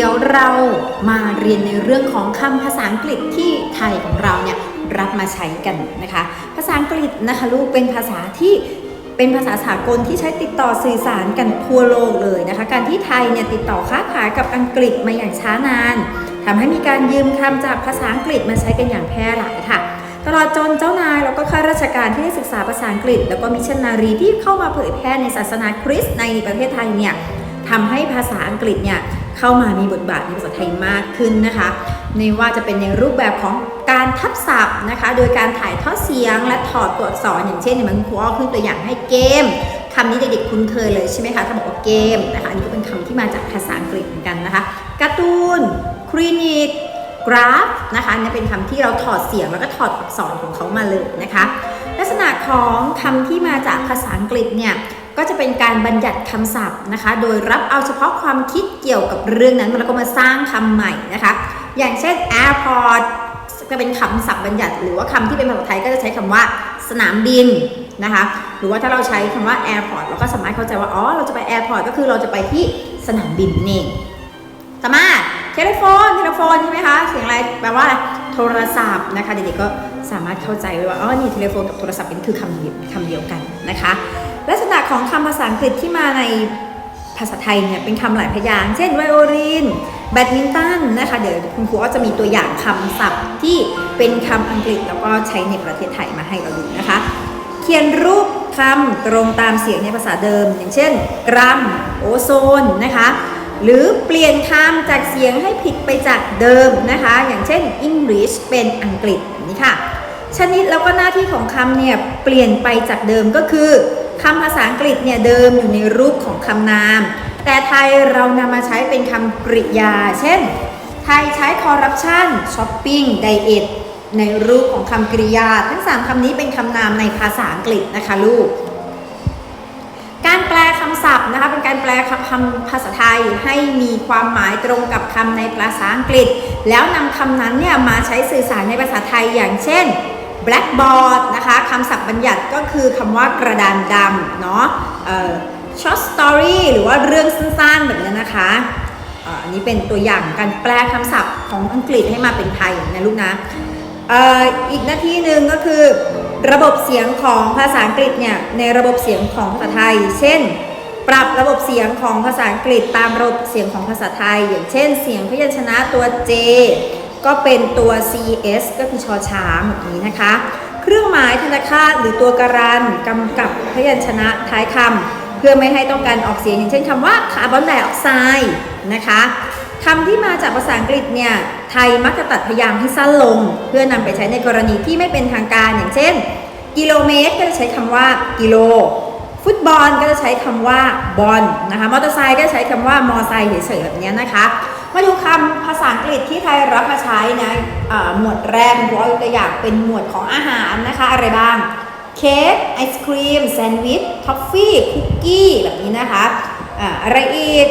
ดี๋ยวเรามาเรียนในเรื่องของคำภาษาอังกฤษที่ไทยของเราเนี่ยรับมาใช้กันนะคะ ภาษาอังกฤษนะคะลูกเป็นภาษาที่เป็นภาษาสากลที่ใช้ติดต่อสื่อสารกันทั่วโลกเลยนะคะ การที่ไทยเนี่ยติดต่อค้าขายกับอังกฤษมาอย่างช้านานทำให้มีการยืมคำจากภาษาอังกฤษมาใช้กันอย่างแพร่หลายค่ะ ตลอดจนเจ้านายแล้วก็ข้าราชการที่ได้ศึกษาภาษาอังกฤษ แล้วก็มิชชันนารีที่เข้ามาเผยแพร่ในศาสนาคริสต์ในประเทศไทยเนี่ยทำให้ภาษาอังกฤษเนี่ย เข้ามามีบทบาทในภาษาไทยมากขึ้นนะคะในว่าจะเป็นในรูปแบบของการทับศัพท์นะคะ โดยการถ่ายทอดเสียงและถอดตัวอักษรอย่างเช่นเนี่ยมันครูอ้อขึ้นตัวอย่างให้เกมคำนี้เด็กๆคุ้นเคยเลยใช่ไหมคะถ้าบอกว่าเกมนะคะอันนี้ก็เป็นคำที่มาจากภาษาอังกฤษเหมือนกันนะคะการ์ตูนคลินิกกราฟนะคะอันนี่เป็นคำที่เราถอดเสียงแล้วก็ถอดอักษรของเขามาเลยนะคะ ลักษณะของคำที่มาจากภาษาอังกฤษเนี่ย ก็จะเป็นการบัญญัติคำศัพท์นะคะ โดยรับเอาเฉพาะความคิดเกี่ยวกับเรื่องนั้นแล้วก็มาสร้างคำใหม่นะคะ อย่างเช่น airport จะเป็นคำศัพท์บัญญัติ หรือว่าคำที่เป็นภาษาไทยก็จะใช้คำว่าสนามบินนะคะ หรือว่าถ้าเราใช้คำว่า airport เราก็สามารถเข้าใจว่า อ๋อ เราจะไป airport ก็คือเราจะไปที่สนามบินนั่ต่อมาเทเลโฟนเทเลโฟนใช่ไหมคะ เสียงอะไรแปลว่าอะไรโทรศัพท์นะคะเด็กๆก็สามารถเข้าใจไว้ว่าอ๋อนี่เทเลโฟนกับโทรศัพท์เป็นคือคำเดียวคำเดียวกันนะคะ ลักษณะของคำภาษาอังกฤษที่มาในภาษาไทยเนี่ยเป็นคำหลายพยางค์เช่นไวโอลินแบดมินตันนะคะเดี๋ยวคุณครูก็จะมีตัวอย่างคำศัพท์ที่เป็นคำอังกฤษแล้วก็ใช้ในประเทศไทยมาให้เราดูนะคะ เขียนรูปคำตรงตามเสียงในภาษาเดิม อย่างเช่น กรัมโอโซนนะคะ หรือเปลี่ยนคำจากเสียงให้ผิดไปจากเดิมนะคะ อย่างเช่น English เป็นอังกฤษนี้ค่ะชนิดแล้วก็หน้าที่ของคำเนี่ยเปลี่ยนไปจากเดิมก็คือ คำภาษาอังกฤษเนี่ยเดิมอยู่ในรูปของคำนาม แต่ไทยเรานำมาใช้เป็นคำกริยา เช่น ไทยใช้ corruption shopping diet ในรูปของคำกริยา ทั้ง 3คำนี้เป็นคำนามในภาษาอังกฤษนะคะลูก การแปลคำศัพท์นะคะเป็นการแปลคำคำภาษาไทยให้มีความหมายตรงกับคำในภาษาอังกฤษ แล้วนำคำนั้นเนี่ยมาใช้สื่อสารในภาษาไทยอย่างเช่น blackboard นะคะคำศัพท์บัญญัติก็คือคำว่ากระดานดำเนาะเอ่อ short story หรือว่าเรื่องสั้นๆแบบนี้นะคะอันนี้เป็นตัวอย่างการแปลคำศัพท์ของอังกฤษให้มาเป็นไทยนะลูกนะอีกหน้าที่หนึ่งก็คือ ระบบเสียงของภาษาอังกฤษเนี่ยในระบบเสียงของภาษาไทย เช่น ปรับระบบเสียงของภาษาอังกฤษตามระบบเสียงของภาษาไทย อย่างเช่น เสียงพยัญชนะตัว J ก็เป็นตัว CS ก็คือชอช้างแบบนี้นะคะ เครื่องหมายธนาคารหรือตัวการันกำกับพยัญชนะท้ายคำเพื่อไม่ให้ต้องการออกเสียงอย่างเช่นคำว่าคาร์บอนไดออกไซด์นะคะคำที่มาจากภาษาอังกฤษเนี่ยไทยมักจะตัดพยางค์ให้สั้นลง เพื่อนำไปใช้ในกรณีที่ไม่เป็นทางการอย่างเช่น กิโลเมตรก็จะใช้คำว่ากิโล ฟุตบอลก็จะใช้คำว่าบอลนะคะมอเตอร์ไซค์ก็จะใช้คำว่ามอไซค์เฉยๆแบบนี้นะคะ มาดูคำภาษาอังกฤษที่ไทยรับมาใช้นะหมวดแรกเอาตัวอย่างเป็นหมวดของอาหารนะคะ อะไรบ้าง เค้กไอศครีมแซนด์วิชท็อฟฟี่คุกกี้แบบนี้นะคะอะไรอีก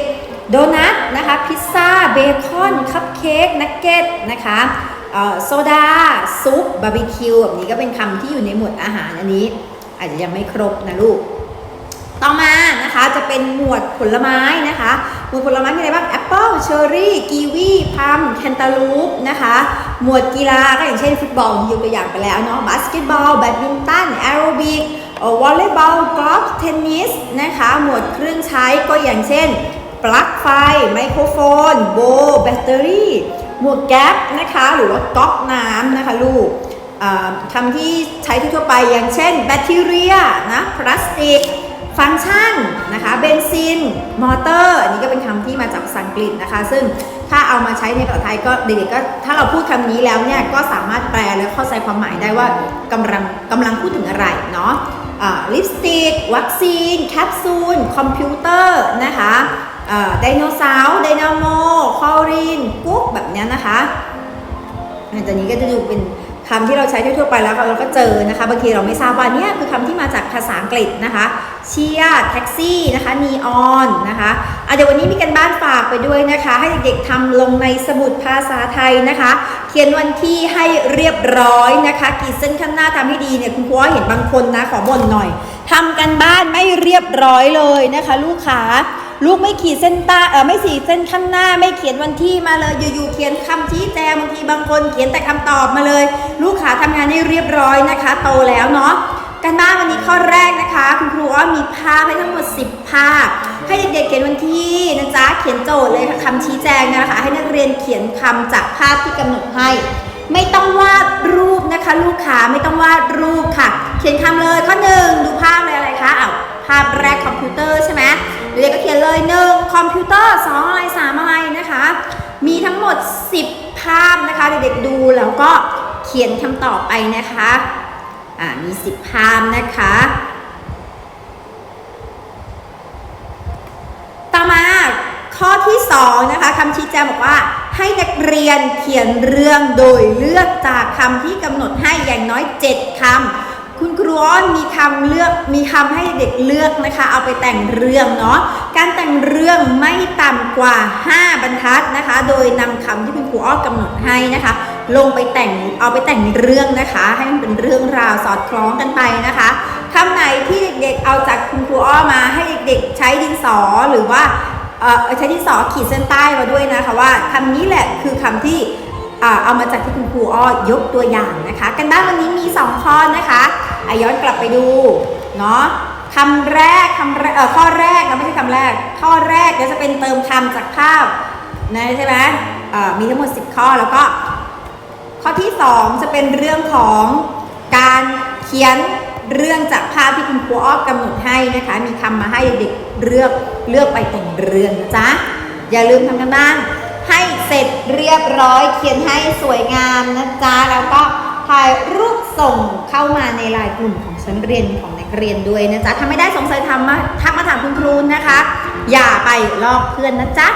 โดนัทนะคะ พิซซ่า เบคอน คัพเค้กนักเก็ตนะคะโซดา ซุป บาร์บีคิวแบบนี้ก็เป็นคำที่อยู่ในหมวดอาหารอันนี้ อาจจะยังไม่ครบนะลูก ต่อมานะคะจะเป็นหมวดผลไม้นะคะ หมวดผลไม้มีอะไรบ้างแอปเปิลเชอร์รี่กีวีพัมแคนตาลูปนะคะ หมวดกีฬาก็อย่างเช่นฟุตบอลยกตัวอย่างไปแล้วเนาะบาสเกตบอลแบดมินตันแอโรบิกวอลเลย์บอลกอล์ฟเทนนิสนะคะ หมวดเครื่องใช้ก็อย่างเช่น ปลั๊กไฟ ไมโครโฟน โบ แบตเตอรี่ หมวดแก๊ปนะคะ หรือว่าก๊อกน้ำนะคะลูกคำที่ใช้ทั่วไปอย่างเช่น แบคทีเรียนะพลาสติก ฟังก์ชันนะคะเบนซิน มอเตอร์ อันนี้ก็เป็นคำที่มาจากภาษาอังกฤษนะคะ ซึ่งถ้าเอามาใช้ในภาษาไทยก็เด็กๆก็ถ้าเราพูดคำนี้แล้วเนี่ยก็สามารถแปลและเข้าใจความหมายได้ว่ากำลังกำลังพูดถึงอะไรเนาะลิปสติก วัคซีน แคปซูล คอมพิวเตอร์นะคะไดโนเสาร์ไดนาโมคอรีนกุ๊กแบบเนี้ยนะคะอันนี้ก็จะดูเป็น คำที่เราใช้ทั่วไปแล้วเราก็เจอนะคะ บางทีเราไม่ทราบว่าเนี่ยคือคำที่มาจากภาษาอังกฤษนะคะ เชียร์แท็กซี่นะคะนีออนนะคะเดี๋ยววันนี้มีกันบ้านฝากไปด้วยนะคะ ให้เด็กๆทำลงในสมุดภาษาไทยนะคะ เขียนวันที่ให้เรียบร้อยนะคะขีดเส้นข้างหน้าทำให้ดีเนี่ยคุณครูว่าเห็นบางคนนะขอบ่นหน่อยทำกันบ้านไม่เรียบร้อยเลยนะคะ ลูกค้า ลูกไม่ขีดเส้นใต้เออไม่สีเส้นข้างหน้า ไม่เขียนวันที่มาเลยอยู่ๆเขียนคำชี้แจงบางทีบางคนเขียนแต่คำตอบมาเลย ลูกขาทำงานให้เรียบร้อยนะคะ โตแล้วเนาะกันบ้านวันนี้ข้อแรกนะคะคุณครูอ้อมีภาพให้ทั้งหมด 10 ภาพ ให้เด็กๆเขียนวันที่นะจ๊ะเขียนโจทย์เลยค่ะคำชี้แจงนะคะ ให้นักเรียนเขียนคำจากภาพที่กำหนดให้ ไม่ต้องวาดรูปนะคะ ลูกค้าไม่ต้องวาดรูปค่ะ เขียนคำเลยข้อหนึ่งดูภาพเลยอะไรคะอ้าวภาพแรกคอมพิวเตอร์ใช่ไหม เด็กก็เขียนเลยหนึ่งคอมพิวเตอร์สองอะไรสามอะไรนะคะ มีทั้งหมด 10 ภาพนะคะ เด็กๆดูแล้วก็เขียนคำตอบไปนะคะอ่ามี 10 ภาพนะคะ ต่อมาข้อที่2นะคะคำชี้แจงบอกว่าให้นักเรียนเขียนเรื่องโดยเลือกจากคำที่กำหนดให้อย่างน้อย 7คำ คุณครูอ้อนมีคำเลือกมีคำให้เด็กเลือกนะคะ เอาไปแต่งเรื่องเนาะการแต่งเรื่องไม่ต่ำกว่า 5 บรรทัดนะคะ โดยนำคำที่คุณครูอ้อนกำหนดให้นะคะ ลงไปแต่งเอาไปแต่งเรื่องนะคะ ให้มันเป็นเรื่องราวสอดคล้องกันไปนะคะคำไหนที่เด็กๆเอาจากคุณครูอ้อมาให้เด็กๆใช้ดินสอหรือว่าเออใช้ที่สอขีดเส้นใต้มาด้วยนะคะว่าคำนี้แหละคือคำที่เอามาจากที่คุณครูอ้อยกตัวอย่างนะคะ กันบ้านวันนี้มี 2 ข้อนะคะ อะย้อนกลับไปดูเนาะคำแรกคำเอ่อข้อแรกนะไม่ใช่คำแรก ข้อแรกเดี๋ยวจะเป็นเติมคำจากภาพนะใช่ไหมเอ่อมีทั้งหมด 10 ข้อแล้วก็ ข้อที่ 2 จะเป็นเรื่องของการเขียนเรื่องจากภาพที่คุณครูอ้อกำหนดให้นะคะ มีคำมาให้เด็กเลือกเลือกไปแต่งเรื่องนะจ๊ะอย่าลืมทำกันบ้านให้เสร็จเรียบร้อยเขียนให้สวยงามนะจ๊ะแล้วก็ถ่ายรูป ส่งเข้ามาในไลน์กลุ่มของชั้นเรียนของนักเรียนด้วยนะจ๊ะถ้าไม่ได้สงสัยทำมาทักมาถามคุณครูนะคะ อย่าไปลอกเพื่อนนะจ๊ะ